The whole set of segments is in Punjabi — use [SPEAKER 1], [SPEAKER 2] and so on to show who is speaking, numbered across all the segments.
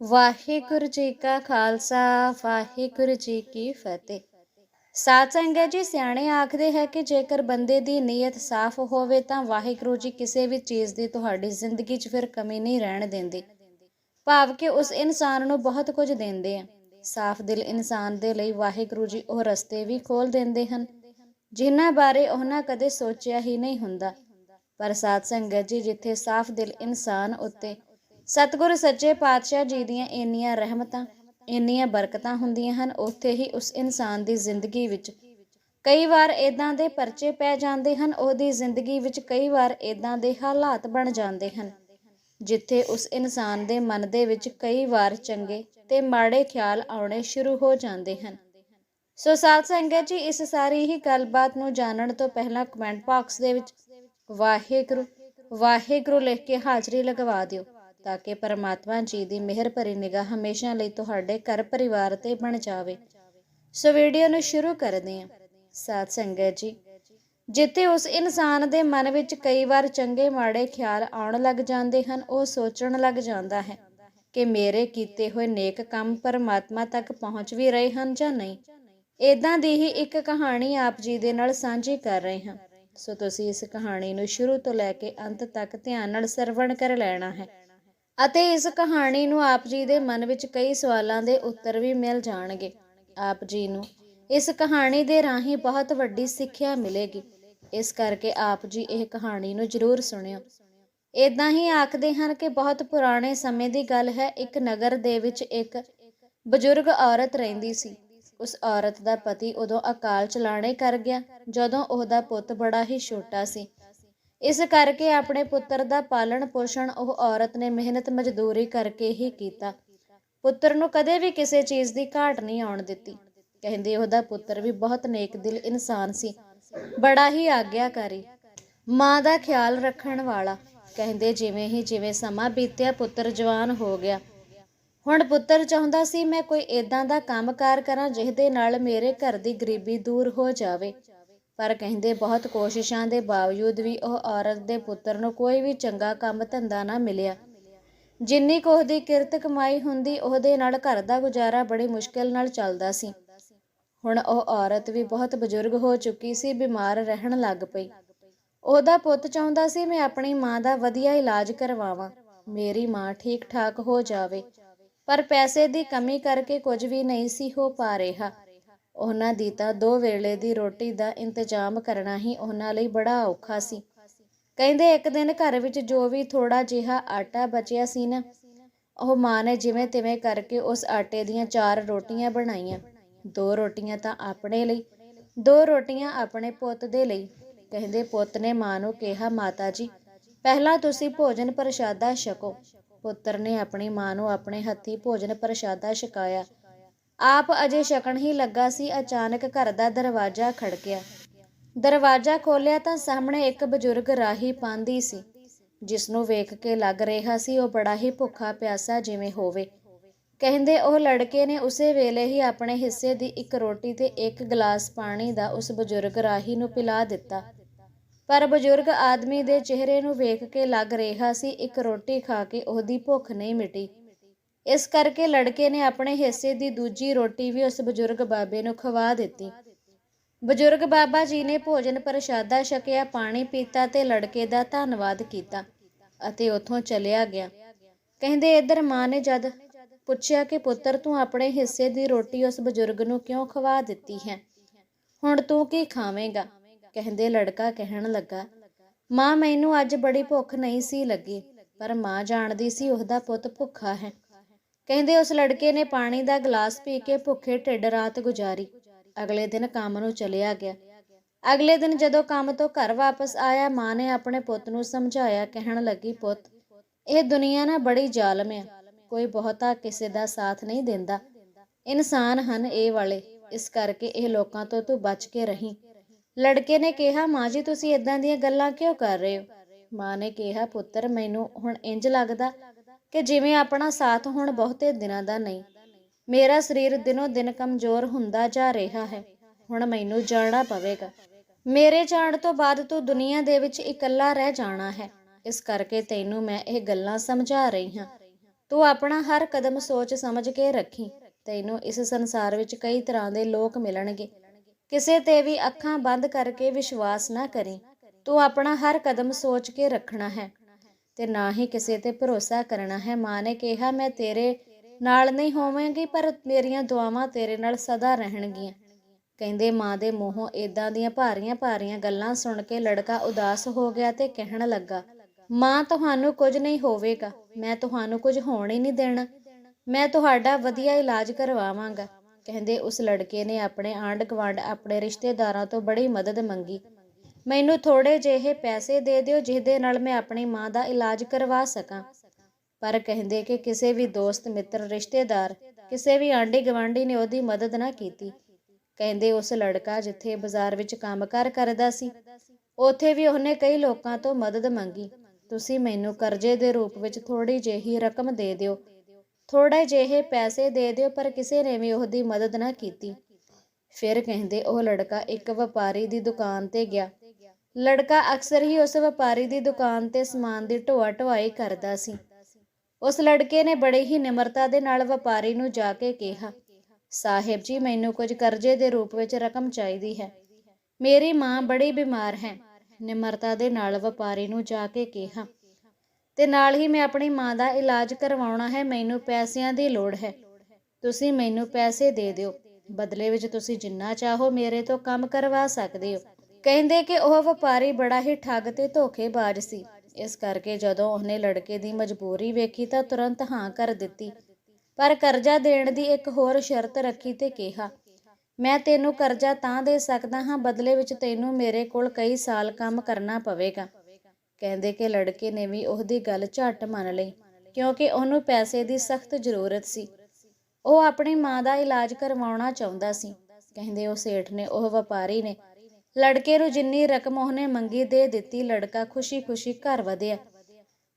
[SPEAKER 1] ਵਾਹਿਗੁਰੂ ਜੀ ਕਾ ਖਾਲਸਾ, ਵਾਹਿਗੁਰੂ ਜੀ ਕੀ ਫਤਿਹ। ਸਾਧ ਸੰਗਤ ਜੀ, ਸਿਆਣੇ ਆਖਦੇ ਹੈ ਕਿ ਜੇਕਰ ਬੰਦੇ ਦੀ ਨੀਅਤ ਸਾਫ਼ ਹੋਵੇ ਤਾਂ ਵਾਹਿਗੁਰੂ ਜੀ ਕਿਸੇ ਵੀ ਚੀਜ਼ ਦੀ ਤੁਹਾਡੀ ਜ਼ਿੰਦਗੀ 'ਚ ਫਿਰ ਕਮੀ ਨਹੀਂ ਰਹਿਣ ਦਿੰਦੇ। ਭਾਵ ਕਿ ਉਸ ਇਨਸਾਨ ਨੂੰ ਬਹੁਤ ਕੁਝ ਦਿੰਦੇ ਆ। ਸਾਫ਼ ਦਿਲ ਇਨਸਾਨ ਦੇ ਲਈ ਵਾਹਿਗੁਰੂ ਜੀ ਉਹ ਰਸਤੇ ਵੀ ਖੋਲ ਦਿੰਦੇ ਹਨ, ਜਿਨ੍ਹਾਂ ਬਾਰੇ ਉਹਨਾਂ ਕਦੇ ਸੋਚਿਆ ਹੀ ਨਹੀਂ ਹੁੰਦਾ। ਪਰ ਸਾਧ ਸੰਗਤ ਜੀ, ਜਿੱਥੇ ਸਾਫ਼ ਦਿਲ ਇਨਸਾਨ ਉੱਤੇ ਸਤਿਗੁਰ ਸੱਚੇ ਪਾਤਸ਼ਾਹ ਜੀ ਦੀਆਂ ਇੰਨੀਆਂ ਰਹਿਮਤਾਂ, ਇੰਨੀਆਂ ਬਰਕਤਾਂ ਹੁੰਦੀਆਂ ਹਨ, ਉੱਥੇ ਹੀ ਉਸ ਇਨਸਾਨ ਦੀ ਜ਼ਿੰਦਗੀ ਵਿੱਚ ਕਈ ਵਾਰ ਇਦਾਂ ਦੇ ਪਰਚੇ ਪੈ ਜਾਂਦੇ ਹਨ, ਉਹਦੀ ਜ਼ਿੰਦਗੀ ਵਿੱਚ ਕਈ ਵਾਰ ਇਦਾਂ ਦੇ ਹਾਲਾਤ ਬਣ ਜਾਂਦੇ ਹਨ, ਜਿੱਥੇ ਉਸ ਇਨਸਾਨ ਦੇ ਮਨ ਦੇ ਵਿੱਚ ਕਈ ਵਾਰ ਚੰਗੇ ਤੇ ਮਾੜੇ ਖਿਆਲ ਆਉਣੇ ਸ਼ੁਰੂ ਹੋ ਜਾਂਦੇ ਹਨ। ਸੋ ਸਾਧ ਸੰਗਤ ਜੀ, ਇਸ ਸਾਰੀ ਹੀ ਗੱਲਬਾਤ ਨੂੰ ਜਾਣਨ ਤੋਂ ਪਹਿਲਾਂ ਕਮੈਂਟ ਬਾਕਸ ਦੇ ਵਿੱਚ ਵਾਹਿਗੁਰੂ ਵਾਹਿਗੁਰੂ ਲਿਖ ਕੇ ਹਾਜ਼ਰੀ ਲਗਵਾ ਦਿਓ। ਤਾਂ ਕਿ ਪਰਮਾਤਮਾ ਜੀ ਦੀ ਮਿਹਰ ਭਰੀ ਨਿਗਾਹ ਹਮੇਸ਼ਾ ਲਈ ਤੁਹਾਡੇ ਘਰ ਪਰਿਵਾਰ ਤੇ ਬਣ ਜਾਵੇ। ਸੋ ਵੀਡੀਓ ਨੂੰ ਸ਼ੁਰੂ ਕਰਦੇ ਹਾਂ। ਸਾਧ ਸੰਗਤ ਜੀ, ਜਿੱਥੇ ਉਸ ਇਨਸਾਨ ਦੇ ਮਨ ਵਿੱਚ ਕਈ ਵਾਰ ਚੰਗੇ ਮਾੜੇ ਖਿਆਲ ਆਉਣ ਲੱਗ ਜਾਂਦੇ ਹਨ, ਉਹ ਸੋਚਣ ਲੱਗ ਜਾਂਦਾ ਹੈ ਕਿ ਮੇਰੇ ਕੀਤੇ ਹੋਏ ਨੇਕ ਕੰਮ ਪਰਮਾਤਮਾ ਤੱਕ ਪਹੁੰਚ ਵੀ ਰਹੇ ਹਨ ਜਾਂ ਨਹੀਂ। ਇਦਾਂ ਦੀ ਹੀ ਇੱਕ ਕਹਾਣੀ ਆਪ ਜੀ ਦੇ ਨਾਲ ਸਾਂਝੀ ਕਰ ਰਹੇ ਹਾਂ। ਸੋ ਤੁਸੀਂ ਇਸ ਕਹਾਣੀ ਨੂੰ ਸ਼ੁਰੂ ਤੋਂ ਲੈ ਕੇ ਅੰਤ ਤੱਕ ਧਿਆਨ ਨਾਲ ਸਰਵਣ ਕਰ ਲੈਣਾ ਹੈ। ਅਤੇ ਇਸ ਕਹਾਣੀ ਨੂੰ ਆਪ ਜੀ ਦੇ ਮਨ ਵਿੱਚ ਕਈ ਸਵਾਲਾਂ ਦੇ ਉੱਤਰ ਵੀ ਮਿਲ ਜਾਣਗੇ। ਆਪ ਜੀ ਨੂੰ ਇਸ ਕਹਾਣੀ ਦੇ ਰਾਹੀਂ ਬਹੁਤ ਵੱਡੀ ਸਿੱਖਿਆ ਮਿਲੇਗੀ। ਇਸ ਕਰਕੇ ਆਪ ਜੀ ਇਹ ਕਹਾਣੀ ਨੂੰ ਜ਼ਰੂਰ ਸੁਣਿਓ। ਇਦਾਂ ਹੀ ਆਖਦੇ ਹਨ ਕਿ ਬਹੁਤ ਪੁਰਾਣੇ ਸਮੇਂ ਦੀ ਗੱਲ ਹੈ, ਇੱਕ ਨਗਰ ਦੇ ਵਿੱਚ ਇੱਕ ਬਜ਼ੁਰਗ ਔਰਤ ਰਹਿੰਦੀ ਸੀ। ਉਸ ਔਰਤ ਦਾ ਪਤੀ ਉਦੋਂ ਅਕਾਲ ਚਲਾਣੇ ਕਰ ਗਿਆ, ਜਦੋਂ ਉਹਦਾ ਪੁੱਤ ਬੜਾ ਹੀ ਛੋਟਾ ਸੀ। ਇਸ ਕਰਕੇ ਆਪਣੇ ਪੁੱਤਰ ਦਾ ਪਾਲਣ ਪੋਸ਼ਣ ਉਹ ਔਰਤ ਨੇ ਮਿਹਨਤ ਮਜ਼ਦੂਰੀ ਕਰਕੇ ਹੀ ਕੀਤਾ। ਪੁੱਤਰ ਨੂੰ ਕਦੇ ਵੀ ਕਿਸੇ ਚੀਜ਼ ਦੀ ਘਾਟ ਨਹੀਂ ਆਉਣ ਦਿੱਤੀ। ਕਹਿੰਦੇ ਉਹਦਾ ਪੁੱਤਰ ਵੀ ਬਹੁਤ ਨੇਕ ਦਿਲ ਇਨਸਾਨ ਸੀ। ਬੜਾ ਹੀ ਆਗਿਆਕਾਰੀ। ਮਾਂ ਦਾ ਖਿਆਲ ਰੱਖਣ ਵਾਲਾ। ਕਹਿੰਦੇ ਜਿਵੇਂ ਹੀ ਜਿਵੇਂ ਸਮਾਂ ਬੀਤਿਆ ਪੁੱਤਰ ਜਵਾਨ ਹੋ ਗਿਆ। ਹੁਣ ਪੁੱਤਰ ਚਾਹੁੰਦਾ ਸੀ ਮੈਂ ਕੋਈ ਇਦਾਂ ਦਾ ਕੰਮਕਾਰ ਕਰਾਂ ਜਿਹਦੇ ਨਾਲ ਮੇਰੇ ਘਰ ਦੀ ਗਰੀਬੀ ਦੂਰ ਹੋ ਜਾਵੇ। ਪਰ ਕਹਿੰਦੇ ਬਹੁਤ ਕੋਸ਼ਿਸ਼ਾਂ ਦੇ ਬਾਵਜੂਦ ਵੀ ਉਹ ਔਰਤ ਦੇ ਪੁੱਤਰ ਨੂੰ ਕੋਈ ਵੀ ਚੰਗਾ ਕੰਮ ਧੰਦਾ ਨਾ ਮਿਲਿਆ। ਜਿੰਨੀ ਕੁ ਉਹਦੀ ਕਿਰਤ ਕਮਾਈ ਹੁੰਦੀ, ਉਹਦੇ ਨਾਲ ਘਰ ਦਾ ਗੁਜ਼ਾਰਾ ਬੜੀ ਮੁਸ਼ਕਿਲ ਨਾਲ ਚੱਲਦਾ ਸੀ। ਹੁਣ ਉਹ ਔਰਤ ਵੀ ਬਹੁਤ ਬਜ਼ੁਰਗ ਹੋ ਚੁੱਕੀ ਸੀ, ਬਿਮਾਰ ਰਹਿਣ ਲੱਗ ਪਈ। ਉਹਦਾ ਪੁੱਤ ਚਾਹੁੰਦਾ ਸੀ, ਮੈਂ ਆਪਣੀ ਮਾਂ ਦਾ ਵਧੀਆ ਇਲਾਜ ਕਰਵਾਵਾਂ। ਮੇਰੀ ਮਾਂ ਠੀਕ ਠਾਕ ਹੋ ਜਾਵੇ। ਪਰ ਪੈਸੇ ਦੀ ਕਮੀ ਕਰਕੇ ਕੁਝ ਵੀ ਨਹੀਂ ਸੀ ਹੋ ਪਾ ਰਿਹਾ। ਉਹਨਾਂ ਦੀ ਤਾਂ ਦੋ ਵੇਲੇ ਦੀ ਰੋਟੀ ਦਾ ਇੰਤਜ਼ਾਮ ਕਰਨਾ ਹੀ ਉਹਨਾਂ ਲਈ ਬੜਾ ਔਖਾ ਸੀ। ਕਹਿੰਦੇ ਇੱਕ ਦਿਨ ਘਰ ਵਿੱਚ ਜੋ ਵੀ ਥੋੜਾ ਜਿਹਾ ਆਟਾ ਬਚਿਆ ਸੀ ਨਾ, ਉਹ ਮਾਂ ਨੇ ਜਿਵੇਂ ਤਿਵੇਂ ਕਰਕੇ ਉਸ ਆਟੇ ਦੀਆਂ ਚਾਰ ਰੋਟੀਆਂ ਬਣਾਈਆਂ। ਦੋ ਰੋਟੀਆਂ ਤਾਂ ਆਪਣੇ ਲਈ, ਦੋ ਰੋਟੀਆਂ ਆਪਣੇ ਪੁੱਤ ਦੇ ਲਈ, ਕਹਿੰਦੇ ਪੁੱਤ ਨੇ ਮਾਂ ਨੂੰ ਕਿਹਾ, ਮਾਤਾ ਜੀ, ਪਹਿਲਾਂ ਤੁਸੀਂ ਭੋਜਨ ਪ੍ਰਸ਼ਾਦਾ ਛਕੋ। ਪੁੱਤਰ ਨੇ ਆਪਣੀ ਮਾਂ ਨੂੰ ਆਪਣੇ ਹੱਥੀ ਭੋਜਨ ਪ੍ਰਸ਼ਾਦਾ ਛਕਾਇਆ। ਆਪ ਅਜੇ ਸ਼ਕਣ ਹੀ ਲੱਗਾ ਸੀ, ਅਚਾਨਕ ਘਰ ਦਾ ਦਰਵਾਜ਼ਾ ਖੜਕਿਆ ਦਰਵਾਜ਼ਾ ਖੋਲ੍ਹਿਆ ਤਾਂ ਸਾਹਮਣੇ ਇੱਕ ਬਜ਼ੁਰਗ ਰਾਹੀ ਪਾਂਦੀ ਸੀ ਜਿਸ ਨੂੰ ਵੇਖ ਕੇ ਲੱਗ ਰਿਹਾ ਸੀ, ਉਹ ਬੜਾ ਹੀ ਭੁੱਖਾ ਪਿਆਸਾ ਜਿਵੇਂ ਹੋਵੇ। ਕਹਿੰਦੇ ਉਹ ਲੜਕੇ ਨੇ ਉਸੇ ਵੇਲੇ ਹੀ ਆਪਣੇ ਹਿੱਸੇ ਦੀ ਇੱਕ ਰੋਟੀ ਤੇ ਇੱਕ ਗਲਾਸ ਪਾਣੀ ਦਾ ਉਸ ਬਜ਼ੁਰਗ ਰਾਹੀ ਨੂੰ ਪਿਲਾ ਦਿੱਤਾ। ਪਰ ਬਜ਼ੁਰਗ ਆਦਮੀ ਦੇ ਚਿਹਰੇ ਨੂੰ ਵੇਖ ਕੇ ਲੱਗ ਰਿਹਾ ਸੀ, ਇੱਕ ਰੋਟੀ ਖਾ ਕੇ ਉਹਦੀ ਭੁੱਖ ਨਹੀਂ ਮਿਟੀ। ਇਸ ਕਰਕੇ ਲੜਕੇ ਨੇ ਆਪਣੇ ਹਿੱਸੇ ਦੀ ਦੂਜੀ ਰੋਟੀ ਵੀ ਉਸ ਬਜ਼ੁਰਗ ਬਾਬੇ ਨੂੰ ਖਵਾ ਦਿੱਤੀ। ਬਜ਼ੁਰਗ ਬਾਬਾ ਜੀ ਨੇ ਭੋਜਨ ਪ੍ਰਸ਼ਾਦਾ ਛਕਿਆ, ਪਾਣੀ ਪੀਤਾ ਤੇ ਲੜਕੇ ਦਾ ਧੰਨਵਾਦ ਕੀਤਾ ਅਤੇ ਉੱਥੋਂ ਚਲਿਆ ਗਿਆ। ਕਹਿੰਦੇ, ਇੱਧਰ ਮਾਂ ਨੇ ਜਦ ਪੁੱਛਿਆ ਕਿ ਪੁੱਤਰ, ਤੂੰ ਆਪਣੇ ਹਿੱਸੇ ਦੀ ਰੋਟੀ ਉਸ ਬਜ਼ੁਰਗ ਨੂੰ ਕਿਉਂ ਖਵਾ ਦਿੱਤੀ ਹੈ? ਹੁਣ ਤੂੰ ਕੀ ਖਾਵੇਂਗਾ? ਕਹਿੰਦੇ, ਲੜਕਾ ਕਹਿਣ ਲੱਗਾ, ਮਾਂ, ਮੈਨੂੰ ਅੱਜ ਬੜੀ ਭੁੱਖ ਨਹੀਂ ਸੀ ਲੱਗੀ, ਪਰ ਮਾਂ ਜਾਣਦੀ ਸੀ ਉਹਦਾ ਪੁੱਤ ਭੁੱਖਾ ਹੈ। ਕਹਿੰਦੇ ਉਸ ਲੜਕੇ ਨੇ ਪਾਣੀ ਦਾ ਗਲਾਸ ਪੀ ਕੇ ਭੁੱਖੇ ਢਿੱਡ ਰਾਤ ਗੁਜ਼ਾਰੀ। ਅਗਲੇ ਦਿਨ ਕੰਮ ਨੂੰ ਚਲਿਆ ਗਿਆ। ਅਗਲੇ ਦਿਨ ਜਦੋਂ ਕੰਮ ਤੋਂ ਘਰ ਵਾਪਸ ਆਇਆ, ਮਾਂ ਨੇ ਆਪਣੇ ਪੁੱਤ ਨੂੰ ਸਮਝਾਇਆ, ਕਹਿਣ ਲੱਗੀ, ਪੁੱਤ, ਇਹ ਦੁਨੀਆ ਨਾ ਬੜੀ ਜ਼ਾਲਮ ਹੈ ਕੋਈ ਬਹੁਤਾ ਕਿਸੇ ਦਾ ਸਾਥ ਨਹੀਂ ਦਿੰਦਾ। ਇਨਸਾਨ ਹਨ ਇਹ ਵਾਲੇ। ਇਸ ਕਰਕੇ ਇਹ ਲੋਕਾਂ ਤੋਂ ਤੂੰ ਬਚ ਕੇ ਰਹੀਂ। ਲੜਕੇ ਨੇ ਕਿਹਾ, ਮਾਂ ਜੀ, ਤੁਸੀਂ ਇਦਾਂ ਦੀਆਂ ਗੱਲਾਂ ਕਿਉਂ ਕਰ ਰਹੇ ਹੋ? ਮਾਂ ਨੇ ਕਿਹਾ, ਪੁੱਤਰ, ਮੈਨੂੰ ਹੁਣ ਇੰਜ ਲੱਗਦਾ ਕਿ ਜਿਵੇਂ ਆਪਣਾ ਸਾਥ ਹੁਣ ਬਹੁਤੇ ਦਿਨਾਂ ਦਾ ਨਹੀਂ। ਮੇਰਾ ਸਰੀਰ ਦਿਨੋ ਦਿਨ ਕਮਜ਼ੋਰ ਹੁੰਦਾ ਜਾ ਰਿਹਾ ਹੈ। ਹੁਣ ਮੈਨੂੰ ਜਾਣਾ ਪਵੇਗਾ। ਮੇਰੇ ਜਾਣ ਤੋਂ ਬਾਅਦ ਤੂੰ ਦੁਨੀਆ ਦੇ ਵਿੱਚ ਇਕੱਲਾ ਰਹਿ ਜਾਣਾ ਹੈ। ਇਸ ਕਰਕੇ ਤੈਨੂੰ ਮੈਂ ਇਹ ਗੱਲਾਂ ਸਮਝਾ ਰਹੀ ਹਾਂ। ਤੂੰ ਆਪਣਾ ਹਰ ਕਦਮ ਸੋਚ ਸਮਝ ਕੇ ਰੱਖੀ। ਤੈਨੂੰ ਇਸ ਸੰਸਾਰ ਵਿੱਚ ਕਈ ਤਰ੍ਹਾਂ ਦੇ ਲੋਕ ਮਿਲਣਗੇ। ਕਿਸੇ ਤੇ ਵੀ ਅੱਖਾਂ ਬੰਦ ਕਰਕੇ ਵਿਸ਼ਵਾਸ ਨਾ ਕਰੀ। ਤੂੰ ਆਪਣਾ ਹਰ ਕਦਮ ਸੋਚ ਕੇ ਰੱਖਣਾ ਹੈ। ਤੇ ਨਾ ਹੀ ਕਿਸੇ ਤੇ ਭਰੋਸਾ ਕਰਨਾ ਹੈ। ਮਾਂ ਨੇ ਕਿਹਾ, ਮੈਂ ਤੇਰੇ ਨਾਲ ਨਹੀਂ ਹੋਵਾਂਗੀ, ਪਰ ਮੇਰੀਆਂ ਦੁਆਵਾਂ ਤੇਰੇ ਨਾਲ ਸਦਾ ਰਹਿਣਗੀਆਂ। ਕਹਿੰਦੇ ਮਾਂ ਦੇ ਮੂੰਹੋਂ ਏਦਾਂ ਦੀਆਂ ਭਾਰੀਆਂ ਭਾਰੀਆਂ ਗੱਲਾਂ ਸੁਣ ਕੇ ਲੜਕਾ ਉਦਾਸ ਹੋ ਗਿਆ ਤੇ ਕਹਿਣ ਲੱਗਾ, ਮਾਂ, ਤੁਹਾਨੂੰ ਕੁਝ ਨਹੀਂ ਹੋਵੇਗਾ। ਮੈਂ ਤੁਹਾਨੂੰ ਕੁਝ ਹੋਣ ਹੀ ਨਹੀਂ ਦੇਣਾ। ਮੈਂ ਤੁਹਾਡਾ ਵਧੀਆ ਇਲਾਜ ਕਰਵਾਵਾਂਗਾ। ਕਹਿੰਦੇ ਉਸ ਲੜਕੇ ਨੇ ਆਪਣੇ ਆਂਢ ਗੁਆਂਢ ਆਪਣੇ ਰਿਸ਼ਤੇਦਾਰਾਂ ਤੋਂ ਬੜੀ ਮਦਦ ਮੰਗੀ। ਮੈਨੂੰ ਥੋੜੇ ਜਿਹੇ ਪੈਸੇ ਦੇ ਦਿਓ ਜਿਹਦੇ ਨਾਲ ਮੈਂ ਆਪਣੀ ਮਾਂ ਦਾ ਇਲਾਜ ਕਰਵਾ ਸਕਾਂ। ਪਰ ਕਹਿੰਦੇ ਕਿ ਕਿਸੇ ਵੀ ਦੋਸਤ, ਮਿੱਤਰ, ਰਿਸ਼ਤੇਦਾਰ, ਕਿਸੇ ਵੀ ਆਂਢੀ ਗਵਾਂਢੀ ਨੇ ਉਹਦੀ ਮਦਦ ਨਾ ਕੀਤੀ। ਕਹਿੰਦੇ ਉਸ ਲੜਕਾ ਜਿੱਥੇ ਬਾਜ਼ਾਰ ਵਿੱਚ ਕੰਮਕਾਰ ਕਰਦਾ ਸੀ, ਉੱਥੇ ਵੀ ਉਹਨੇ ਕਈ ਲੋਕਾਂ ਤੋਂ ਮਦਦ ਮੰਗੀ। ਤੁਸੀਂ ਮੈਨੂੰ ਕਰਜ਼ੇ ਦੇ ਰੂਪ ਵਿੱਚ ਥੋੜੀ ਜਿਹੀ ਰਕਮ ਦੇ ਦਿਓ। ਥੋੜੇ ਜਿਹੇ ਪੈਸੇ ਦੇ ਦਿਓ, ਪਰ ਕਿਸੇ ਨੇ ਵੀ ਉਹਦੀ ਮਦਦ ਨਾ ਕੀਤੀ। ਫਿਰ ਕਹਿੰਦੇ ਉਹ ਲੜਕਾ ਇੱਕ ਵਪਾਰੀ ਦੀ ਦੁਕਾਨ ਤੇ ਗਿਆ। ਲੜਕਾ ਅਕਸਰ ਹੀ ਉਸ ਵਪਾਰੀ ਦੀ ਦੁਕਾਨ ਤੇ ਸਮਾਨ ਦੀ ਢੋਆ ਢੁਆਈ ਕਰਦਾ ਸੀ। ਉਸ ਲੜਕੇ ਨੇ ਬੜੇ ਹੀ ਨਿਮਰਤਾ ਦੇ ਨਾਲ ਵਪਾਰੀ ਨੂੰ ਜਾ ਕੇ ਕਿਹਾ, ਸਾਹਿਬ ਜੀ, ਮੈਨੂੰ ਕੁਝ ਕਰਜ਼ੇ ਦੇ ਰੂਪ ਵਿੱਚ ਰਕਮ ਚਾਹੀਦੀ ਹੈ। ਮੇਰੀ ਮਾਂ ਬੜੀ ਬਿਮਾਰ ਹੈ। ਨਿਮਰਤਾ ਦੇ ਨਾਲ ਵਪਾਰੀ ਨੂੰ ਜਾ ਕੇ ਕਿਹਾ, ਤੇ ਨਾਲ ਹੀ ਮੈਂ ਆਪਣੀ ਮਾਂ ਦਾ ਇਲਾਜ ਕਰਵਾਉਣਾ ਹੈ, ਮੈਨੂੰ ਪੈਸਿਆਂ ਦੀ ਲੋੜ ਹੈ। ਤੁਸੀਂ ਮੈਨੂੰ ਪੈਸੇ ਦੇ ਦਿਓ। ਬਦਲੇ ਵਿੱਚ ਤੁਸੀਂ ਜਿੰਨਾ ਚਾਹੋ ਮੇਰੇ ਤੋਂ ਕੰਮ ਕਰਵਾ ਸਕਦੇ ਹੋ। ਕਹਿੰਦੇ ਕਿ ਉਹ ਵਪਾਰੀ ਬੜਾ ਹੀ ਠੱਗ ਤੇ ਧੋਖੇਬਾਜ਼ ਸੀ। ਇਸ ਕਰਕੇ ਜਦੋਂ ਉਹਨੇ ਲੜਕੇ ਦੀ ਮਜਬੂਰੀ ਵੇਖੀ ਤਾਂ ਤੁਰੰਤ ਹਾਂ ਕਰ ਦਿੱਤੀ। ਪਰ ਕਰਜ਼ਾ ਦੇਣ ਦੀ ਇੱਕ ਹੋਰ ਸ਼ਰਤ ਰੱਖੀ ਤੇ ਕਿਹਾ, ਮੈਂ ਤੈਨੂੰ ਕਰਜ਼ਾ ਤਾਂ ਦੇ ਸਕਦਾ ਹਾਂ ਬਦਲੇ ਵਿੱਚ ਤੈਨੂੰ ਮੇਰੇ ਕੋਲ ਕਈ ਸਾਲ ਕੰਮ ਕਰਨਾ ਪਵੇਗਾ। ਕਹਿੰਦੇ ਕਿ ਲੜਕੇ ਨੇ ਵੀ ਉਹਦੀ ਗੱਲ ਝੱਟ ਮੰਨ ਲਈ, ਕਿਉਂਕਿ ਉਹਨੂੰ ਪੈਸੇ ਦੀ ਸਖਤ ਜ਼ਰੂਰਤ ਸੀ। ਉਹ ਆਪਣੀ ਮਾਂ ਦਾ ਇਲਾਜ ਕਰਵਾਉਣਾ ਚਾਹੁੰਦਾ ਸੀ। ਕਹਿੰਦੇ ਉਹ ਸੇਠ ਨੇ, ਉਹ ਵਪਾਰੀ ਨੇ ਲੜਕੇ ਨੂੰ ਜਿੰਨੀ ਰਕਮ ਉਹਨੇ ਮੰਗੀ ਦੇ ਦਿੱਤੀ, ਲੜਕਾ ਖੁਸ਼ੀ-ਖੁਸ਼ੀ ਘਰ ਵਧਿਆ।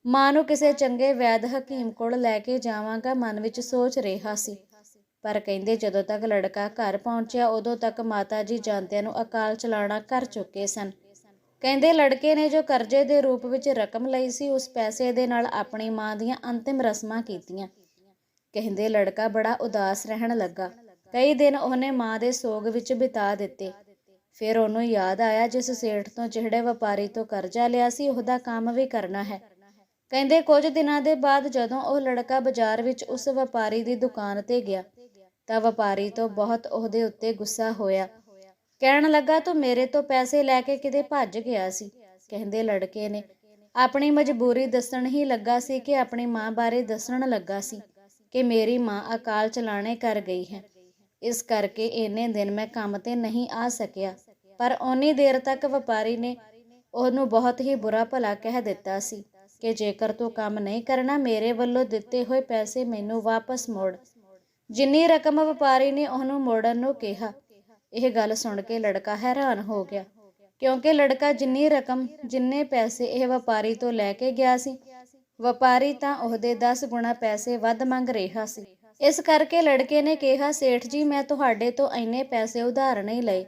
[SPEAKER 1] ਮਾਂ ਨੂੰ ਕਿਸੇ ਚੰਗੇ ਵੈਦ ਹਕੀਮ ਕੋਲ ਲੈ ਕੇ ਜਾਵਾਂਗਾ ਮਨ ਵਿੱਚ ਸੋਚ ਰਿਹਾ ਸੀ। ਪਰ ਕਹਿੰਦੇ ਜਦੋਂ ਤੱਕ ਲੜਕਾ ਘਰ ਪਹੁੰਚਿਆ, ਉਦੋਂ ਤੱਕ ਮਾਤਾ ਜੀ ਜਾਂਦਿਆਂ ਨੂੰ ਅਕਾਲ ਚਲਾਣਾ ਕਰ ਚੁੱਕੇ ਸਨ। ਕਹਿੰਦੇ ਲੜਕੇ ਨੇ ਜੋ ਕਰਜ਼ੇ ਦੇ ਰੂਪ ਵਿੱਚ ਰਕਮ ਲਈ ਸੀ, ਉਸ ਪੈਸੇ ਦੇ ਨਾਲ ਆਪਣੀ ਮਾਂ ਦੀਆਂ ਅੰਤਿਮ ਰਸਮਾਂ ਕੀਤੀਆਂ। ਕਹਿੰਦੇ ਲੜਕਾ ਬੜਾ ਉਦਾਸ ਰਹਿਣ ਲੱਗਾ। ਕਈ ਦਿਨ ਉਹਨੇ ਮਾਂ ਦੇ ਸੋਗ ਵਿੱਚ ਬਿਤਾ ਦਿੱਤੇ। ਫਿਰ ਉਹਨੂੰ ਯਾਦ ਆਇਆ ਜਿਸ ਸੇਠ ਤੋਂ ਜਿਹੜੇ ਵਪਾਰੀ ਤੋਂ ਕਰਜ਼ਾ ਲਿਆ ਸੀ, ਉਹਦਾ ਕੰਮ ਵੀ ਕਰਨਾ ਹੈ। ਕਹਿੰਦੇ ਕੁਝ ਦਿਨਾਂ ਦੇ ਬਾਅਦ ਜਦੋਂ ਉਹ ਲੜਕਾ ਬਾਜ਼ਾਰ ਵਿੱਚ ਉਸ ਵਪਾਰੀ ਦੀ ਦੁਕਾਨ ਤੇ ਗਿਆ, ਤਾਂ ਵਪਾਰੀ ਤੋਂ ਬਹੁਤ ਉਹਦੇ ਉੱਤੇ ਗੁੱਸਾ ਹੋਇਆ। ਕਹਿਣ ਲੱਗਾ, ਤੂੰ ਮੇਰੇ ਤੋਂ ਪੈਸੇ ਲੈ ਕੇ ਕਿਤੇ ਭੱਜ ਗਿਆ ਸੀ? ਕਹਿੰਦੇ ਲੜਕੇ ਨੇ। ਆਪਣੀ ਮਜਬੂਰੀ ਦੱਸਣ ਹੀ ਲੱਗਾ ਸੀ ਕਿ ਆਪਣੀ ਮਾਂ ਬਾਰੇ ਦੱਸਣ ਲੱਗਾ ਸੀ ਕਿ ਮੇਰੀ ਮਾਂ ਅਕਾਲ ਚਲਾਣੇ ਕਰ ਗਈ ਹੈ। ਇਸ ਕਰਕੇ ਇੰਨੇ ਦਿਨ ਮੈਂ ਕੰਮ ਤੇ ਨਹੀਂ ਆ ਸਕਿਆ। ਪਰ ਓਨੀ ਦੇਰ ਤੱਕ ਵਪਾਰੀ ਨੇ ਉਹਨੂੰ ਬਹੁਤ ਹੀ ਬੁਰਾ ਭਲਾ ਕਹਿ ਦਿੱਤਾ ਸੀ ਕਿ ਜੇਕਰ ਤੂੰ ਕੰਮ ਨਹੀਂ ਕਰਨਾ, ਮੇਰੇ ਵੱਲੋਂ ਦਿੱਤੇ ਹੋਏ ਪੈਸੇ ਮੈਨੂੰ ਵਾਪਸ ਮੋੜ। ਜਿੰਨੀ ਰਕਮ ਵਪਾਰੀ ਨੇ ਉਹਨੂੰ ਮੋੜਨ ਨੂੰ ਕਿਹਾ, ਇਹ ਗੱਲ ਸੁਣ ਕੇ ਲੜਕਾ ਹੈਰਾਨ ਹੋ ਗਿਆ। ਕਿਉਂਕਿ ਲੜਕਾ ਜਿੰਨੀ ਰਕਮ, ਜਿੰਨੇ ਪੈਸੇ ਇਹ ਵਪਾਰੀ ਤੋਂ ਲੈ ਕੇ ਗਿਆ ਸੀ, ਵਪਾਰੀ ਤਾਂ ਉਹਦੇ 10 ਗੁਣਾ ਪੈਸੇ ਵੱਧ ਮੰਗ ਰਿਹਾ ਸੀ। ਇਸ ਕਰਕੇ ਲੜਕੇ ਨੇ ਕਿਹਾ, ਸੇਠ ਜੀ, ਮੈਂ ਤੁਹਾਡੇ ਤੋਂ ਇੰਨੇ ਪੈਸੇ ਉਧਾਰ ਨਹੀਂ ਲਏ।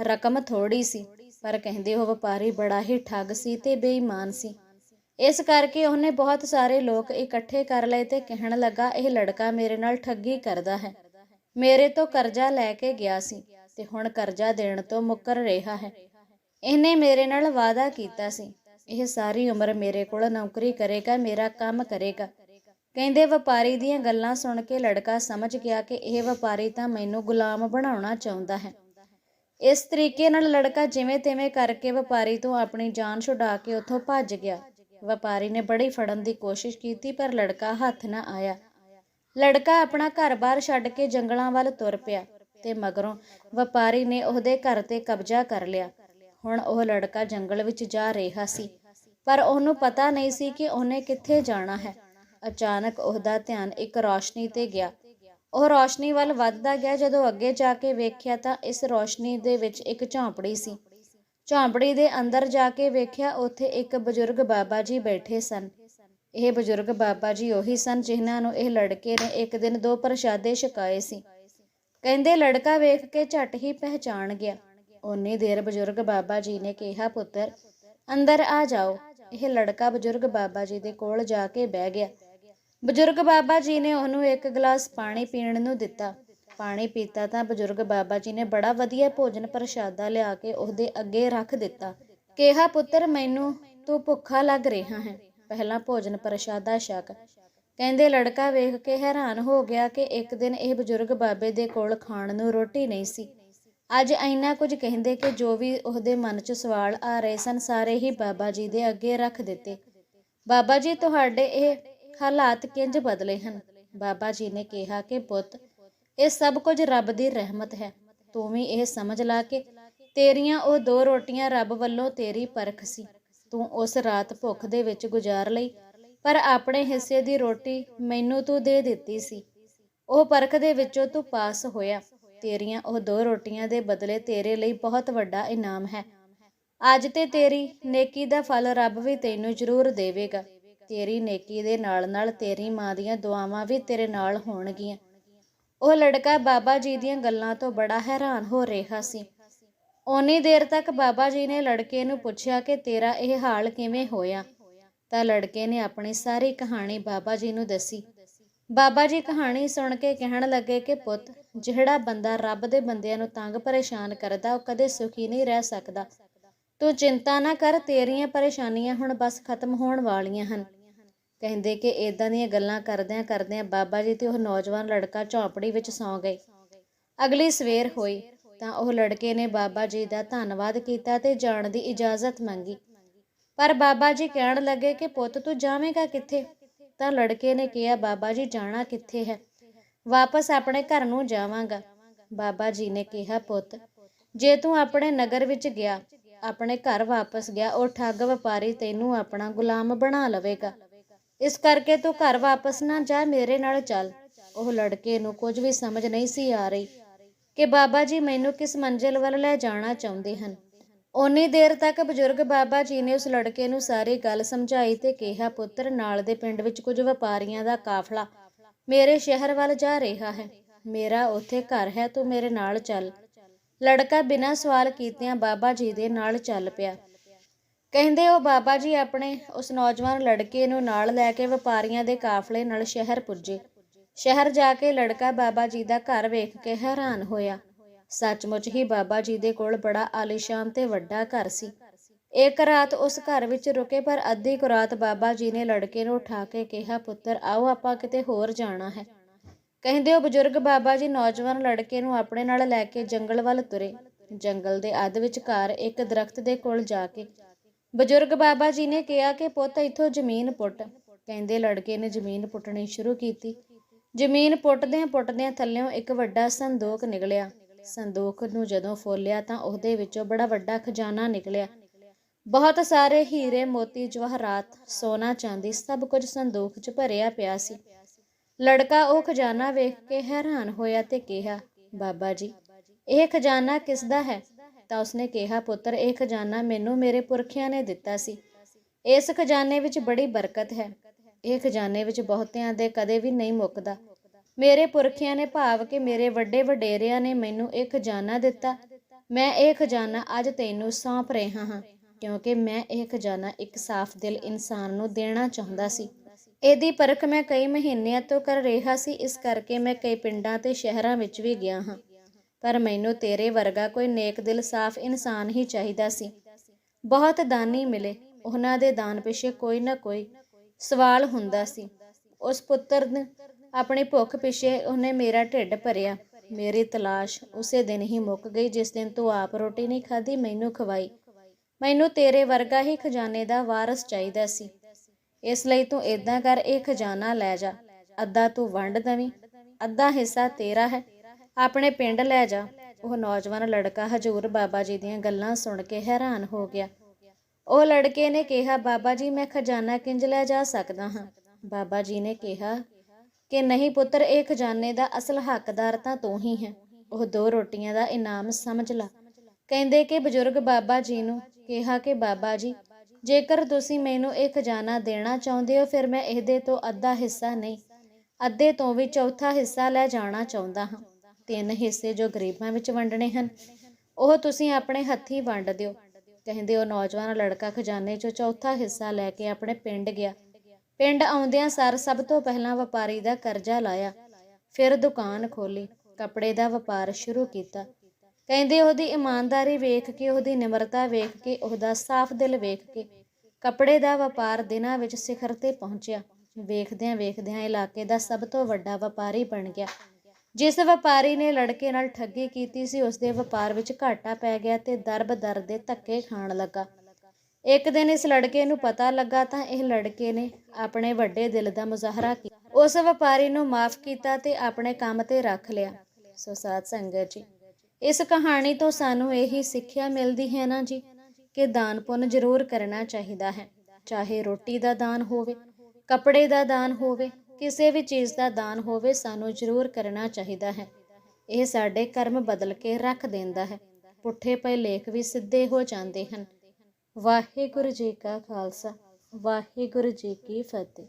[SPEAKER 1] ਰਕਮ ਥੋੜੀ ਸੀ, ਪਰ ਕਹਿੰਦੇ ਉਹ ਵਪਾਰੀ ਬੜਾ ਹੀ ਠੱਗ ਸੀ ਤੇ ਬੇਈਮਾਨ ਸੀ। ਇਸ ਕਰਕੇ ਉਹਨੇ ਬਹੁਤ ਸਾਰੇ ਲੋਕ ਇਕੱਠੇ ਕਰ ਲਏ ਤੇ ਕਹਿਣ ਲੱਗਾ, ਇਹ ਲੜਕਾ ਮੇਰੇ ਨਾਲ ਠੱਗੀ ਕਰਦਾ ਹੈ। ਮੇਰੇ ਤੋਂ ਕਰਜ਼ਾ ਲੈ ਕੇ ਗਿਆ ਸੀ ਤੇ ਹੁਣ ਕਰਜ਼ਾ ਦੇਣ ਤੋਂ ਮੁੱਕਰ ਰਿਹਾ ਹੈ। ਇਹਨੇ ਮੇਰੇ ਨਾਲ ਵਾਅਦਾ ਕੀਤਾ ਸੀ। ਇਹ ਸਾਰੀ ਉਮਰ ਮੇਰੇ ਕੋਲ ਨੌਕਰੀ ਕਰੇਗਾ, ਮੇਰਾ ਕੰਮ ਕਰੇਗਾ। ਕਹਿੰਦੇ ਵਪਾਰੀ ਦੀਆਂ ਗੱਲਾਂ ਸੁਣ ਕੇ ਲੜਕਾ ਸਮਝ ਗਿਆ ਕਿ ਇਹ ਵਪਾਰੀ ਤਾਂ ਮੈਨੂੰ ਗੁਲਾਮ ਬਣਾਉਣਾ ਚਾਹੁੰਦਾ ਹੈ। ਇਸ ਤਰੀਕੇ ਨਾਲ ਲੜਕਾ ਜਿਵੇਂ ਤਿਵੇਂ ਕਰਕੇ ਵਪਾਰੀ ਤੋਂ ਆਪਣੀ ਜਾਨ ਛੁਡਾ ਕੇ ਉੱਥੋਂ ਭੱਜ ਗਿਆ। ਵਪਾਰੀ ਨੇ ਬੜੀ ਫੜਨ ਦੀ ਕੋਸ਼ਿਸ਼ ਕੀਤੀ, ਪਰ ਲੜਕਾ ਹੱਥ ਨਾ ਆਇਆ। ਲੜਕਾ ਆਪਣਾ ਘਰ-ਬਾਰ ਛੱਡ ਕੇ ਜੰਗਲਾਂ ਵੱਲ ਤੁਰ ਪਿਆ ਤੇ ਮਗਰੋਂ ਵਪਾਰੀ ਨੇ ਉਹਦੇ ਘਰ ਤੇ ਕਬਜ਼ਾ ਕਰ ਲਿਆ। ਹੁਣ ਉਹ ਲੜਕਾ ਜੰਗਲ ਵਿੱਚ ਜਾ ਰਿਹਾ ਸੀ, ਪਰ ਉਹਨੂੰ ਪਤਾ ਨਹੀਂ ਸੀ ਕਿ ਉਹਨੇ ਕਿੱਥੇ ਜਾਣਾ ਹੈ। ਅਚਾਨਕ ਉਹਦਾ ਧਿਆਨ ਇੱਕ ਰੌਸ਼ਨੀ ਤੇ ਗਿਆ। ਉਹ ਰੌਸ਼ਨੀ ਵੱਲ ਵੱਧਦਾ ਗਿਆ। ਜਦੋਂ ਅੱਗੇ ਜਾ ਕੇ ਵੇਖਿਆ ਤਾਂ ਇਸ ਰੌਸ਼ਨੀ ਦੇ ਵਿੱਚ ਇੱਕ ਝੌਂਪੜੀ ਸੀ। ਝੌਂਪੜੀ ਦੇ ਅੰਦਰ ਜਾ ਕੇ ਵੇਖਿਆ, ਉੱਥੇ ਇੱਕ ਬਜ਼ੁਰਗ ਬਾਬਾ ਜੀ ਬੈਠੇ ਸਨ। ਇਹ ਬਜ਼ੁਰਗ ਬਾਬਾ ਜੀ ਉਹੀ ਸਨ ਜਿਨ੍ਹਾਂ ਨੂੰ ਇਹ ਲੜਕੇ ਨੇ ਇੱਕ ਦਿਨ ਦੋ ਪ੍ਰਸ਼ਾਦੇ ਛਕਾਏ ਸੀ। ਕਹਿੰਦੇ, ਲੜਕਾ ਵੇਖ ਕੇ ਝਟ ਹੀ ਪਹਿਚਾਣ ਗਿਆ। ਓਨੀ ਦੇਰ ਬਜ਼ੁਰਗ ਬਾਬਾ ਜੀ ਨੇ ਕਿਹਾ, ਪੁੱਤਰ, ਅੰਦਰ ਆ ਜਾਓ। ਇਹ ਲੜਕਾ ਬਜ਼ੁਰਗ ਬਾਬਾ ਜੀ ਦੇ ਕੋਲ ਜਾ ਕੇ ਬਹਿ ਗਿਆ। ਬਜ਼ੁਰਗ ਬਾਬਾ ਜੀ ਨੇ ਉਹਨੂੰ ਇੱਕ ਗਲਾਸ ਪਾਣੀ ਪੀਣ ਨੂੰ ਦਿੱਤਾ। ਪਾਣੀ ਪੀਤਾ ਤਾਂ ਬਜ਼ੁਰਗ ਬਾਬਾ ਜੀ ਨੇ ਬੜਾ ਵਧੀਆ ਭੋਜਨ ਪ੍ਰਸ਼ਾਦਾ ਲਿਆ ਕੇ ਉਹਦੇ ਅੱਗੇ ਰੱਖ ਦਿੱਤਾ। ਕਿਹਾ, ਪੁੱਤਰ, ਮੈਨੂੰ ਤੂੰ ਭੁੱਖਾ ਲੱਗ ਰਿਹਾ ਹੈ। ਪਹਿਲਾਂ ਭੋਜਨ ਪ੍ਰਸ਼ਾਦਾ ਛਕ। ਕਹਿੰਦੇ ਲੜਕਾ ਵੇਖ ਕੇ ਹੈਰਾਨ ਹੋ ਗਿਆ ਕਿ ਇੱਕ ਦਿਨ ਇਹ ਬਜ਼ੁਰਗ ਬਾਬੇ ਦੇ ਕੋਲ ਖਾਣ ਨੂੰ ਰੋਟੀ ਨਹੀਂ ਸੀ। ਅੱਜ ਇੰਨਾ ਕੁਝ ਕਹਿੰਦੇ ਕਿ ਜੋ ਵੀ ਉਹਦੇ ਮਨ 'ਚ ਸਵਾਲ ਆ ਰਹੇ ਸਨ, ਸਾਰੇ ਹੀ ਬਾਬਾ ਜੀ ਦੇ ਅੱਗੇ ਰੱਖ ਦਿੱਤੇ। ਬਾਬਾ ਜੀ, ਤੁਹਾਡੇ ਇਹ ਹਾਲਾਤ ਕਿੰਜ ਬਦਲੇ ਹਨ? ਬਾਬਾ ਜੀ ਨੇ ਕਿਹਾ ਕਿ ਪੁੱਤ, ਇਹ ਸਭ ਕੁਝ ਰੱਬ ਦੀ ਰਹਿਮਤ ਹੈ। ਤੂੰ ਵੀ ਇਹ ਸਮਝ ਲਾ ਕੇ, ਤੇਰੀਆਂ ਉਹ ਦੋ ਰੋਟੀਆਂ ਰੱਬ ਵੱਲੋਂ ਤੇਰੀ ਪਰਖ ਸੀ। ਤੂੰ ਉਸ ਰਾਤ ਭੁੱਖ ਦੇ ਵਿੱਚ ਗੁਜ਼ਾਰ ਲਈ, ਪਰ ਆਪਣੇ ਹਿੱਸੇ ਦੀ ਰੋਟੀ ਮੈਨੂੰ ਤੂੰ ਦੇ ਦਿੱਤੀ ਸੀ। ਉਹ ਪਰਖ ਦੇ ਵਿੱਚੋਂ ਤੂੰ ਪਾਸ ਹੋਇਆ। ਤੇਰੀਆਂ ਉਹ ਦੋ ਰੋਟੀਆਂ ਦੇ ਬਦਲੇ ਤੇਰੇ ਲਈ ਬਹੁਤ ਵੱਡਾ ਇਨਾਮ ਹੈ। ਅੱਜ ਤੇ ਤੇਰੀ ਨੇਕੀ ਦਾ ਫਲ ਰੱਬ ਵੀ ਤੈਨੂੰ ਜ਼ਰੂਰ ਦੇਵੇਗਾ। ਤੇਰੀ ਨੇਕੀ ਦੇ ਨਾਲ ਨਾਲ ਤੇਰੀ ਮਾਂ ਦੀਆਂ ਦੁਆਵਾਂ ਵੀ ਤੇਰੇ ਨਾਲ ਹੋਣਗੀਆਂ। ਉਹ ਲੜਕਾ ਬਾਬਾ ਜੀ ਦੀਆਂ ਗੱਲਾਂ ਤੋਂ ਬੜਾ ਹੈਰਾਨ ਹੋ ਰਿਹਾ ਸੀ। ਓਨੀ ਦੇਰ ਤੱਕ ਬਾਬਾ ਜੀ ਨੇ ਲੜਕੇ ਨੂੰ ਪੁੱਛਿਆ ਕਿ ਤੇਰਾ ਇਹ ਹਾਲ ਕਿਵੇਂ ਹੋਇਆ? ਤਾਂ ਲੜਕੇ ਨੇ ਆਪਣੀ ਸਾਰੀ ਕਹਾਣੀ ਬਾਬਾ ਜੀ ਨੂੰ ਦੱਸੀ। ਬਾਬਾ ਜੀ ਕਹਾਣੀ ਸੁਣ ਕੇ ਕਹਿਣ ਲੱਗੇ ਕਿ ਪੁੱਤ, ਜਿਹੜਾ ਬੰਦਾ ਰੱਬ ਦੇ ਬੰਦਿਆਂ ਨੂੰ ਤੰਗ ਪਰੇਸ਼ਾਨ ਕਰਦਾ, ਉਹ ਕਦੇ ਸੁਖੀ ਨਹੀਂ ਰਹਿ ਸਕਦਾ। ਤੂੰ ਚਿੰਤਾ ਨਾ ਕਰ, ਤੇਰੀਆਂ ਪਰੇਸ਼ਾਨੀਆਂ ਹੁਣ ਬਸ ਖਤਮ ਹੋਣ ਵਾਲੀਆਂ ਹਨ। ਕਹਿੰਦੇ ਕਿ ਇਦਾਂ ਦੀਆਂ ਗੱਲਾਂ ਕਰਦਿਆਂ ਕਰਦਿਆਂ ਬਾਬਾ ਜੀ ਤੇ ਉਹ ਨੌਜਵਾਨ ਲੜਕਾ ਝੌਂਪੜੀ ਵਿੱਚ ਸੌਂ ਗਏ। ਅਗਲੀ ਸਵੇਰ ਹੋਈ ਤਾਂ ਉਹ ਲੜਕੇ ਨੇ ਬਾਬਾ ਜੀ ਦਾ ਧੰਨਵਾਦ ਕੀਤਾ ਤੇ ਜਾਣ ਦੀ ਇਜਾਜ਼ਤ ਮੰਗੀ। ਪਰ ਬਾਬਾ ਜੀ ਕਹਿਣ ਲੱਗੇ ਕਿ ਪੁੱਤ ਤੂੰ ਜਾਵੇਂਗਾ ਕਿੱਥੇ? ਤਾਂ ਲੜਕੇ ਨੇ ਕਿਹਾ, ਬਾਬਾ ਜੀ ਜਾਣਾ ਕਿੱਥੇ ਹੈ? ਵਾਪਸ ਆਪਣੇ ਘਰ ਨੂੰ ਜਾਵਾਂਗਾ। ਬਾਬਾ ਜੀ ਨੇ ਕਿਹਾ, ਪੁੱਤ, ਜੇ ਤੂੰ ਆਪਣੇ ਨਗਰ ਵਿੱਚ ਗਿਆ, ਆਪਣੇ ਘਰ ਵਾਪਸ ਗਿਆ, ਉਹ ਠੱਗ ਵਪਾਰੀ ਤੈਨੂੰ ਆਪਣਾ ਗੁਲਾਮ ਬਣਾ ਲਵੇਗਾ। ਇਸ ਕਰਕੇ ਤੂੰ ਘਰ ਵਾਪਸ ਨਾ ਜਾ, ਮੇਰੇ ਨਾਲ ਚੱਲ। ਉਹ ਲੜਕੇ ਨੂੰ ਕੁਝ ਵੀ ਸਮਝ ਨਹੀਂ ਸੀ ਆ ਰਹੀ ਕਿ ਬਾਬਾ ਜੀ ਮੈਨੂੰ ਕਿਸ ਮੰਜ਼ਿਲ ਵੱਲ ਲੈ ਜਾਣਾ ਚਾਹੁੰਦੇ ਹਨ। ਓਨੀ ਦੇਰ ਤੱਕ ਬਜ਼ੁਰਗ ਬਾਬਾ ਜੀ ਨੇ ਉਸ ਲੜਕੇ ਨੂੰ ਸਾਰੀ ਗੱਲ ਸਮਝਾਈ ਤੇ ਕਿਹਾ, ਪੁੱਤਰ, ਨਾਲ ਦੇ ਪਿੰਡ ਵਿੱਚ ਕੁਝ ਵਪਾਰੀਆਂ ਦਾ ਕਾਫਲਾ ਮੇਰੇ ਸ਼ਹਿਰ ਵੱਲ ਜਾ ਰਿਹਾ ਹੈ। ਮੇਰਾ ਉੱਥੇ ਘਰ ਹੈ, ਤੂੰ ਮੇਰੇ ਨਾਲ ਚੱਲ ਲੜਕਾ ਬਿਨਾਂ ਸਵਾਲ ਕੀਤਿਆਂ ਬਾਬਾ ਜੀ ਦੇ ਨਾਲ ਚੱਲ ਪਿਆ। ਕਹਿੰਦੇ ਉਹ ਬਾਬਾ ਜੀ ਆਪਣੇ, ਉਸ ਨੌਜਵਾਨ ਲੜਕੇ ਨੂੰ ਨਾਲ ਲੈ ਕੇ ਵਪਾਰੀਆਂ ਦੇ ਕਾਫਲੇ ਨਾਲ ਸ਼ਹਿਰ ਪੁੱਜੇ। ਸ਼ਹਿਰ ਜਾ ਕੇ ਲੜਕਾ ਬਾਬਾ ਜੀ ਦਾ ਘਰ ਵੇਖ ਕੇ ਹੈਰਾਨ ਹੋਇਆ। ਸੱਚਮੁੱਚ ਹੀ ਬਾਬਾ ਜੀ ਦੇ ਕੋਲ ਬੜਾ ਆਲੀਸ਼ਾਨ ਤੇ ਵੱਡਾ ਘਰ ਸੀ। ਇੱਕ ਰਾਤ ਉਸ ਘਰ ਵਿੱਚ ਰੁਕੇ, ਪਰ ਅੱਧੀ ਕੁ ਰਾਤ ਬਾਬਾ ਜੀ ਨੇ ਲੜਕੇ ਨੂੰ ਉਠਾ ਕੇ ਕਿਹਾ, ਪੁੱਤਰ, ਆਓ ਆਪਾਂ ਕਿਤੇ ਹੋਰ ਜਾਣਾ ਹੈ। ਕਹਿੰਦੇ ਉਹ ਬਜ਼ੁਰਗ ਬਾਬਾ ਜੀ ਨੌਜਵਾਨ ਲੜਕੇ ਨੂੰ ਆਪਣੇ ਨਾਲ ਲੈ ਕੇ ਜੰਗਲ ਵੱਲ ਤੁਰੇ। ਜੰਗਲ ਦੇ ਅੱਧ ਵਿਚਕਾਰ ਇੱਕ ਦਰਖਤ ਦੇ ਕੋਲ ਜਾ ਕੇ ਬਜ਼ੁਰਗ ਬਾਬਾ ਜੀ ਨੇ ਕਿਹਾ ਕਿ ਪੁੱਤ, ਇੱਥੋਂ ਜ਼ਮੀਨ ਪੁੱਟ। ਕਹਿੰਦੇ ਲੜਕੇ ਨੇ ਜ਼ਮੀਨ ਪੁੱਟਣੀ ਸ਼ੁਰੂ ਕੀਤੀ। ਜ਼ਮੀਨ ਪੁੱਟਦਿਆਂ ਪੁੱਟਦਿਆਂ ਥੱਲਿਓਂ ਇੱਕ ਵੱਡਾ ਸੰਦੂਕ ਨਿਕਲਿਆ। ਸੰਦੂਕ ਨੂੰ ਜਦੋਂ ਫੋਲਿਆ ਤਾਂ ਉਹਦੇ ਵਿੱਚੋਂ ਬੜਾ ਵੱਡਾ ਖਜ਼ਾਨਾ ਨਿਕਲਿਆ। ਬਹੁਤ ਸਾਰੇ ਹੀਰੇ, ਮੋਤੀ, ਜਵਾਹਰਾਤ, ਸੋਨਾ, ਚਾਂਦੀ ਸਭ ਕੁਝ ਸੰਦੂਕ 'ਚ ਭਰਿਆ ਪਿਆ ਸੀ। ਲੜਕਾ ਉਹ ਖਜ਼ਾਨਾ ਵੇਖ ਕੇ ਹੈਰਾਨ ਹੋਇਆ ਤੇ ਕਿਹਾ, ਬਾਬਾ ਜੀ, ਇਹ ਖਜ਼ਾਨਾ ਕਿਸ ਦਾ ਹੈ? ਤਾਂ ਉਸਨੇ ਕਿਹਾ, ਪੁੱਤਰ, ਇਹ ਖਜ਼ਾਨਾ ਮੈਨੂੰ ਮੇਰੇ ਪੁਰਖਿਆਂ ਨੇ ਦਿੱਤਾ ਸੀ। ਇਸ ਖਜ਼ਾਨੇ ਵਿੱਚ ਬੜੀ ਬਰਕਤ ਹੈ। ਇਹ ਖਜ਼ਾਨੇ ਵਿੱਚ ਬਹੁਤਿਆਂ ਦੇ ਕਦੇ ਵੀ ਨਹੀਂ ਮੁੱਕਦਾ। ਮੇਰੇ ਪੁਰਖਿਆਂ ਨੇ ਭਾਵ ਕਿ ਮੇਰੇ ਵੱਡੇ ਵਡੇਰਿਆਂ ਨੇ ਮੈਨੂੰ ਇਹ ਖਜ਼ਾਨਾ ਦਿੱਤਾ। ਮੈਂ ਇਹ ਖਜ਼ਾਨਾ ਅੱਜ ਤੈਨੂੰ ਸੌਂਪ ਰਿਹਾ ਹਾਂ, ਕਿਉਂਕਿ ਮੈਂ ਇਹ ਖਜ਼ਾਨਾ ਇੱਕ ਸਾਫ਼ ਦਿਲ ਇਨਸਾਨ ਨੂੰ ਦੇਣਾ ਚਾਹੁੰਦਾ ਸੀ। ਇਹਦੀ ਪਰਖ ਮੈਂ ਕਈ ਮਹੀਨਿਆਂ ਤੋਂ ਕਰ ਰਿਹਾ ਸੀ, ਇਸ ਕਰਕੇ ਮੈਂ ਕਈ ਪਿੰਡਾਂ ਤੇ ਸ਼ਹਿਰਾਂ ਵਿੱਚ ਵੀ ਗਿਆ ਹਾਂ। ਪਰ ਮੈਨੂੰ ਤੇਰੇ ਵਰਗਾ ਕੋਈ ਨੇਕ ਦਿਲ ਸਾਫ਼ ਇਨਸਾਨ ਹੀ ਚਾਹੀਦਾ ਸੀ। ਬਹੁਤ ਦਾਨੀ ਮਿਲੇ। ਉਹਨਾਂ ਦੇ ਦਾਨ ਪਿੱਛੇ ਕੋਈ ਨਾ ਕੋਈ ਸਵਾਲ ਹੁੰਦਾ ਸੀ। ਉਸ ਪੁੱਤਰ ਨੇ ਆਪਣੀ ਭੁੱਖ ਪਿੱਛੇ ਉਹਨੇ ਮੇਰਾ ਢਿੱਡ ਭਰਿਆ। ਮੇਰੀ ਤਲਾਸ਼ ਉਸੇ ਦਿਨ ਹੀ ਮੁੱਕ ਗਈ ਜਿਸ ਦਿਨ ਤੂੰ ਆਪ ਰੋਟੀ ਨਹੀਂ ਖਾਧੀ, ਮੈਨੂੰ ਖਵਾਈ। ਮੈਨੂੰ ਤੇਰੇ ਵਰਗਾ ਹੀ ਖਜ਼ਾਨੇ ਦਾ ਵਾਰਸ ਚਾਹੀਦਾ ਸੀ। ਇਸ ਲਈ ਤੂੰ ਇਦਾਂ ਕਰ, ਇਹ ਖਜ਼ਾਨਾ ਲੈ ਜਾ। ਅੱਧਾ ਤੂੰ ਵੰਡ ਦਵੀਂ, ਅੱਧਾ ਹਿੱਸਾ ਤੇਰਾ ਹੈ। ਆਪਣੇ ਪਿੰਡ ਲੈ ਜਾ। ਉਹ ਨੌਜਵਾਨ ਲੜਕਾ ਹਜੂਰ ਬਾਬਾ ਜੀ ਦੀਆਂ ਗੱਲਾਂ ਸੁਣ ਕੇ ਹੈਰਾਨ ਹੋ ਗਿਆ। ਉਹ ਲੜਕੇ ਨੇ ਕਿਹਾ, ਬਾਬਾ ਜੀ, ਮੈਂ ਖਜ਼ਾਨਾ ਕਿੰਜ ਲੈ ਜਾ ਸਕਦਾ ਹਾਂ? ਬਾਬਾ ਜੀ ਨੇ ਕਿਹਾ, ਕਿ ਨਹੀਂ ਪੁੱਤਰ, ਇਹ ਖਜ਼ਾਨੇ ਦਾ ਅਸਲ ਹੱਕਦਾਰ ਤਾਂ ਤੂੰ ਹੀ ਹੈ। ਉਹ ਦੋ ਰੋਟੀਆਂ ਦਾ ਇਨਾਮ ਸਮਝ ਲਾ। ਕਹਿੰਦੇ ਕਿ ਬਜ਼ੁਰਗ ਬਾਬਾ ਜੀ ਨੂੰ ਕਿਹਾ ਕਿ, ਬਾਬਾ ਜੀ, ਜੇਕਰ ਤੁਸੀਂ ਮੈਨੂੰ ਇਹ ਖਜ਼ਾਨਾ ਦੇਣਾ ਚਾਹੁੰਦੇ ਹੋ, ਫਿਰ ਮੈਂ ਇਹਦੇ ਤੋਂ ਅੱਧਾ ਹਿੱਸਾ ਨਹੀਂ, ਅੱਧੇ ਤੋਂ ਵੀ ਚੌਥਾ ਹਿੱਸਾ ਲੈ ਜਾਣਾ ਚਾਹੁੰਦਾ ਹਾਂ। ਤਿੰਨ ਹਿੱਸੇ ਜੋ ਗਰੀਬਾਂ ਵਿੱਚ ਵੰਡਣੇ ਹਨ, ਉਹ ਤੁਸੀਂ ਆਪਣੇ ਹੱਥੀਂ ਵੰਡ ਦਿਓ। ਕਹਿੰਦੇ ਉਹ ਨੌਜਵਾਨ ਲੜਕਾ ਖਜ਼ਾਨੇ 'ਚੋਂ ਚੌਥਾ ਹਿੱਸਾ ਲੈ ਕੇ ਆਪਣੇ ਪਿੰਡ ਗਿਆ। ਪਿੰਡ ਆਉਂਦਿਆਂ ਸਰ ਸਭ ਤੋਂ ਪਹਿਲਾਂ ਵਪਾਰੀ ਦਾ ਕਰਜ਼ਾ ਲਾਇਆ, ਫਿਰ ਦੁਕਾਨ ਖੋਲੀ ਕੱਪੜੇ ਦਾ ਵਪਾਰ ਸ਼ੁਰੂ ਕੀਤਾ। ਕਹਿੰਦੇ ਉਹਦੀ ਇਮਾਨਦਾਰੀ ਵੇਖ ਕੇ, ਉਹਦੀ ਨਿਮਰਤਾ ਵੇਖ ਕੇ, ਉਹਦਾ ਸਾਫ਼ ਦਿਲ ਵੇਖ ਕੇ ਕੱਪੜੇ ਦਾ ਵਪਾਰ ਦਿਨਾਂ ਵਿੱਚ ਸਿਖਰ ਤੇ ਪਹੁੰਚਿਆ। ਵੇਖਦਿਆਂ ਵੇਖਦਿਆਂ ਇਲਾਕੇ ਦਾ ਸਭ ਤੋਂ ਵੱਡਾ ਵਪਾਰੀ ਬਣ ਗਿਆ। ਜਿਸ ਵਪਾਰੀ ਨੇ ਲੜਕੇ ਨਾਲ ਠੱਗੀ ਕੀਤੀ ਸੀ ਉਸ ਦੇ ਵਪਾਰ ਵਿੱਚ ਘਾਟਾ ਪੈ ਗਿਆ ਤੇ ਦਰਬ-ਦਰ ਦੇ ਧੱਕੇ ਖਾਣ ਲੱਗਾ। ਇੱਕ ਦਿਨ ਇਸ ਲੜਕੇ ਨੂੰ ਪਤਾ ਲੱਗਾ ਤਾਂ ਇਹ ਲੜਕੇ ਨੇ ਆਪਣੇ ਵੱਡੇ ਦਿਲ ਦਾ ਮੁਜ਼ਾਹਰਾ ਕੀਤਾ। ਉਸ ਵਪਾਰੀ ਨੂੰ ਮਾਫ ਕੀਤਾ ਤੇ ਆਪਣੇ ਕੰਮ ਤੇ ਰੱਖ ਲਿਆ। ਸੋ ਸਾਧ ਸੰਗਤ ਜੀ, ਇਸ ਕਹਾਣੀ ਤੋਂ ਸਾਨੂੰ ਇਹੀ ਸਿੱਖਿਆ ਮਿਲਦੀ ਹੈ ਨਾ ਜੀ, ਕਿ ਦਾਨ ਪੁੰਨ ਜ਼ਰੂਰ ਕਰਨਾ ਚਾਹੀਦਾ ਹੈ। ਚਾਹੇ ਰੋਟੀ ਦਾ ਦਾਨ ਹੋਵੇ, ਕੱਪੜੇ ਦਾ ਦਾਨ ਹੋਵੇ ਕਿਸੇ ਵੀ ਚੀਜ਼ ਦਾ ਦਾਨ ਹੋਵੇ, ਸਾਨੂੰ ਜ਼ਰੂਰ ਕਰਨਾ ਚਾਹੀਦਾ ਹੈ। ਇਹ ਸਾਡੇ ਕਰਮ ਬਦਲ ਕੇ ਰੱਖ ਦਿੰਦਾ ਹੈ। ਪੁੱਠੇ ਪਏ ਲੇਖ ਵੀ ਸਿੱਧੇ ਹੋ ਜਾਂਦੇ ਹਨ। ਵਾਹਿਗੁਰੂ ਜੀ ਕਾ ਖਾਲਸਾ, ਵਾਹਿਗੁਰੂ ਜੀ ਕੀ ਫਤਿਹ।